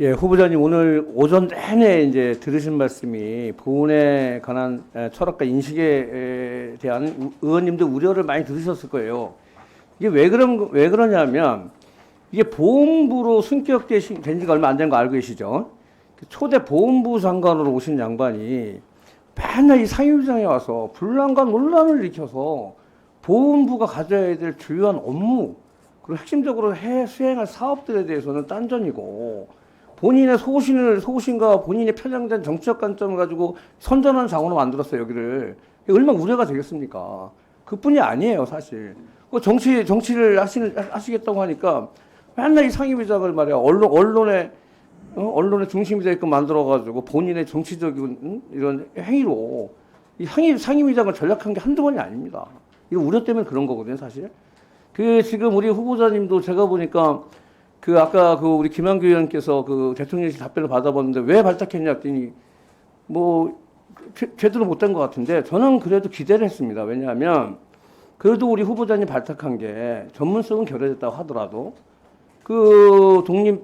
예, 후보자님 오늘 오전 내내 이제 들으신 말씀이 보훈에 관한 에, 철학과 인식에 에, 대한 우- 의원님들 우려를 많이 들으셨을 거예요. 이게 왜 그런 왜 그러냐면 이게 보훈부로 승격되신 된 지가 얼마 안 된 거 알고 계시죠? 그 초대 보훈부 장관으로 오신 양반이 맨날 이 상임위장에 와서 분란과 논란을 일으켜서 보훈부가 가져야 될 주요한 업무 그리고 핵심적으로 해 수행할 사업들에 대해서는 딴전이고 본인의 소신을 소신과 본인의 편향된 정치적 관점을 가지고 선전하는 장으로 만들었어요 여기를 얼마나 우려가 되겠습니까? 그뿐이 아니에요 사실. 그 정치 정치를 하시는 하시겠다고 하니까 맨날 이 상임위장을 말이야 언론 언론에 어? 언론의 중심이 되게끔 만들어가지고 본인의 정치적인 응? 이런 행위로 이 상임 상임위장을 전략한 게 한두 번이 아닙니다. 이거 우려 때문에 그런 거거든요 사실. 그 지금 우리 후보자님도 제가 보니까 그 아까 그 우리 김한규 의원께서 그 대통령실 답변을 받아봤는데 왜 발탁했냐 했더니 뭐 제- 제대로 못된 것 같은데 저는 그래도 기대를 했습니다. 왜냐하면 그래도 우리 후보자님 발탁한 게 전문성은 결여됐다고 하더라도 그 독립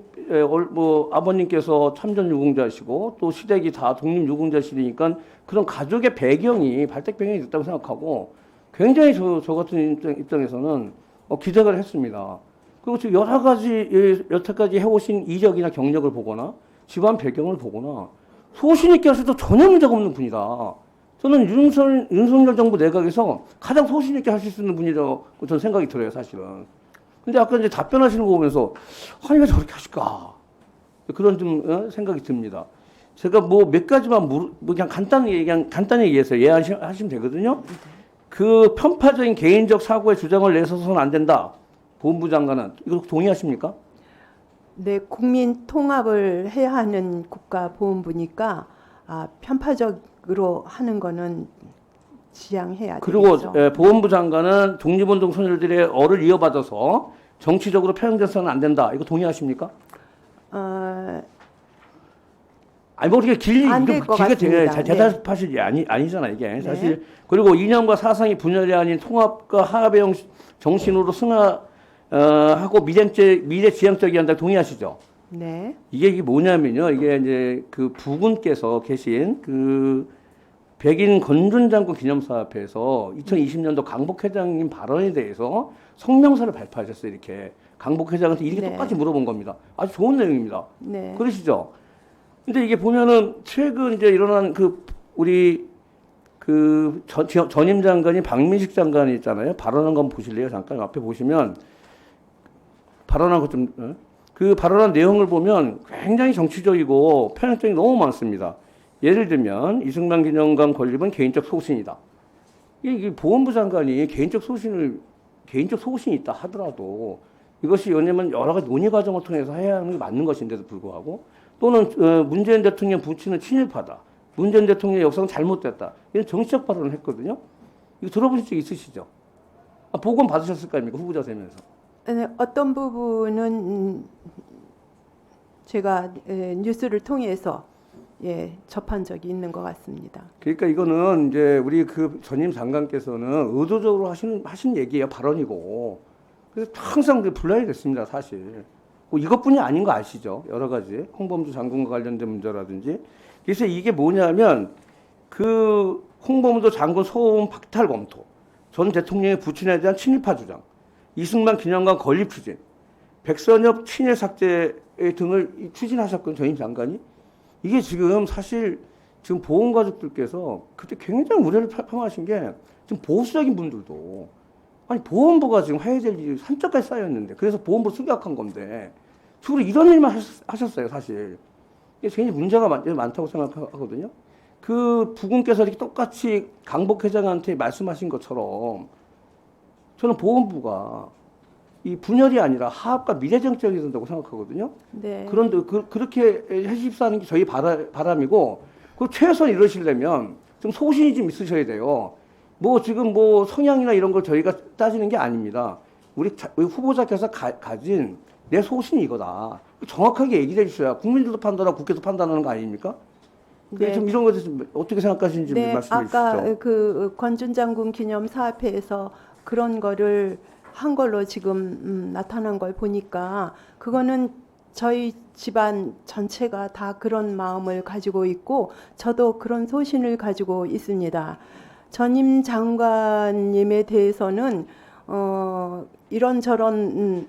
뭐 아버님께서 참전 유공자시고 또 시댁이 다 독립 유공자시니까 그런 가족의 배경이 발탁 배경이 있다고 생각하고 굉장히 저, 저 같은 입장, 입장에서는 어, 기대를 했습니다. 그리고 지금 여러 가지 예, 여태까지 해오신 이력이나 경력을 보거나 집안 배경을 보거나 소신 있게 하셔도 전혀 문제가 없는 분이다. 저는 윤석열, 윤석열 정부 내각에서 가장 소신 있게 하실 수 있는 분이라고 저는 생각이 들어요, 사실은. 근데 아까 이제 답변하시는 거 보면서 아니 왜 저렇게 하실까 그런 좀 어, 생각이 듭니다. 제가 뭐 몇 가지만 물, 뭐 그냥 간단히 얘기한 간단히 얘기해서 이해하시면 되거든요. 그 편파적인 개인적 사고의 주장을 내서서는 안 된다. 본부 장관은 이거 동의하십니까? 네, 국민 통합을 해야 하는 국가보훈부니까 아, 편파적으로 하는 거는 지양해야 그리고 되겠죠. 예, 보훈부 장관은 독립운동 소녀들의 얼을 이어받아서 정치적으로 편향돼서는 안 된다. 이거 동의하십니까? 어, 아니 뭐 이렇게 길게 안될 이렇게 것 길게 대- 같습니다. 네. 대답하실 게 아니 아니잖아 이게 사실 그리고 이념과 사상이 분열이 아닌 통합과 화합의 형- 정신으로 승화 하고 미래적 미래 지향적이 한다 동의하시죠? 네, 이게 이게 뭐냐면요. 이게 이제 그 부군께서 계신 그 백인 건준 장군 기념사업회에서 2020년도 강복 회장님 발언에 대해서 성명서를 발표하셨어요. 이렇게 강복 회장한테 이렇게 네. 똑같이 물어본 겁니다. 아주 좋은 내용입니다. 네, 그러시죠? 근데 이게 보면은 최근 이제 일어난 그 우리 그 전, 전임 장관이 박민식 장관이 있잖아요. 발언한 거 한번 보실래요? 잠깐 앞에 보시면 발언한 것 좀, 어? 그 발언한 내용을 보면 굉장히 정치적이고 편향점이 너무 많습니다. 예를 들면 이승만 기념관 건립은 개인적 소신이다. 이게 보훈부 장관이 개인적 소신을 개인적 소신이 있다 하더라도 이것이 왜냐면 여러 가지 논의 과정을 통해서 해야 하는 게 맞는 것인데도 불구하고 또는 어, 문재인 대통령 부친은 친일파다. 문재인 대통령의 역사는 잘못됐다. 이런 정치적 발언을 했거든요. 이거 들어보신 적 있으시죠? 아, 보건 받으셨을 거 아닙니까? 후보자 되면서. 네, 어떤 부분은 음, 제가 에, 뉴스를 통해서 예, 접한 적이 있는 것 같습니다. 그러니까 이거는 이제 우리 그 전임 장관께서는 의도적으로 하시는 하신 얘기예요 발언이고. 그래서 항상 그 분란이 됐습니다 사실. 뭐 이것뿐이 아닌 거 아시죠? 여러 가지. 홍범수 장군과 관련된 문제라든지. 그래서 이게 뭐냐면 그 홍범수 장군 소음 박탈 검토. 전 대통령의 부친에 대한 친일파 주장 이승만 기념관 건립 추진 백선엽 친일 삭제 등을 추진하셨건 전임 장관이 이게 지금 사실 지금 보험 가족들께서 그때 굉장히 우려를 표- 표명하신 게 지금 보수적인 분들도 아니 보험부가 지금 해야 될 일이 산적까지 쌓였는데 그래서 보험부 승격한 건데 주로 이런 일만 하셨- 하셨어요 사실. 이게 굉장히 문제가 많, 많다고 생각하거든요. 그 부군께서 이렇게 똑같이 강복 회장한테 말씀하신 것처럼 저는 보험부가 이 분열이 아니라 하합과 미래 정책이 된다고 생각하거든요. 네, 그런데 그, 그렇게 해십사는 게 저희 바라, 바람이고 그 최소한 이러시려면 좀 소신이 좀 있으셔야 돼요. 뭐 지금 뭐 성향이나 이런 걸 저희가 따지는 게 아닙니다. 우리, 자- 우리 후보자께서 가, 가진 내 소신이 이거다. 정확하게 얘기를 해주셔야 국민들도 판단하고 국회도 판단하는 거 아닙니까? 네. 좀 이런 것에 좀 어떻게 생각하시는지 네, 말씀해 아까 주시죠. 그 권준 장군 기념 사업회에서 그런 거를 한 걸로 지금 음, 나타난 걸 보니까 그거는 저희 집안 전체가 다 그런 마음을 가지고 있고 저도 그런 소신을 가지고 있습니다. 전임 장관님에 대해서는 어, 이런저런 음,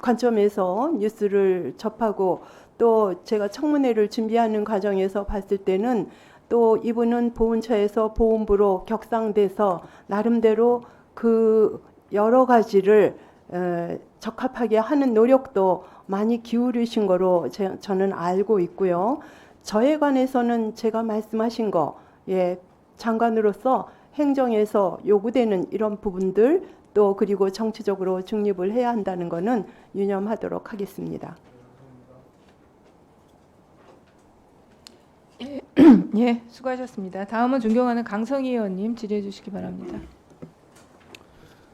관점에서 뉴스를 접하고 또 제가 청문회를 준비하는 과정에서 봤을 때는 또 이분은 보훈처에서 보훈부로 격상돼서 나름대로 그 여러 가지를 에, 적합하게 하는 노력도 많이 기울이신 거로 제, 저는 알고 있고요. 저에 관해서는 제가 말씀하신 거, 예, 장관으로서 행정에서 요구되는 이런 부분들 또 그리고 정치적으로 중립을 해야 한다는 거는 유념하도록 하겠습니다. 예, 수고하셨습니다. 다음은 존경하는 강성희 의원님 질의해 주시기 바랍니다.